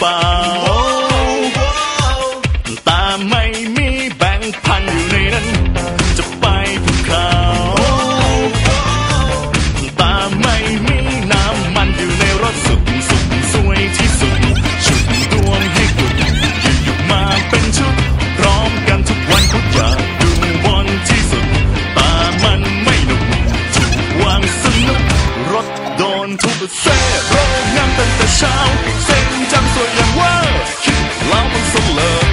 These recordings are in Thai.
เปล่าตาไม่มีแบงค์พันอยู่ในนั้น จะไปกับเขาตาไม่มีน้ำมันอยู่ในรถสุดสุดสวยที่สุด ชุดดวงให้กุยุดมาเป็นชุดพร้อมกันทุกวันทุอยางดูบนที่สุด ตามันไม่นุกถูกวางสนุกรถโดนทุบเซร เช้าเส้นจังสวยอย่างว่าคิดแล้วมันสลย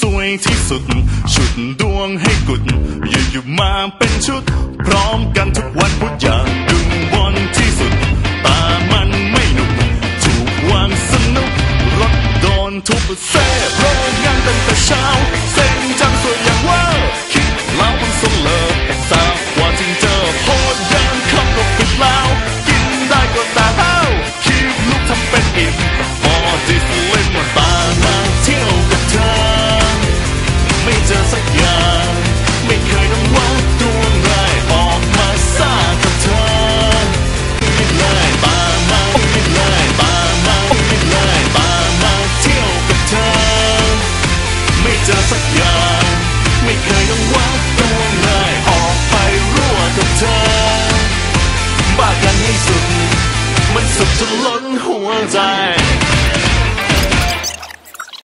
สวยที่สุด ชุดดวงให้กุด อยู่ๆมาเป็นชุด พร้อมกันทุกวันพุธอย่างดึงวนที่สุด ตามันไม่หนุกถูกวางสนุกรถโดนทุบเซ่ร้องงานตั้งแต่เช้า สักอย่าง ไม่เคยต้องวัดตัวเลยออกไปรั่วกับเธอ บ้ากันให้สุด มันสุดจนล้นหัวใจ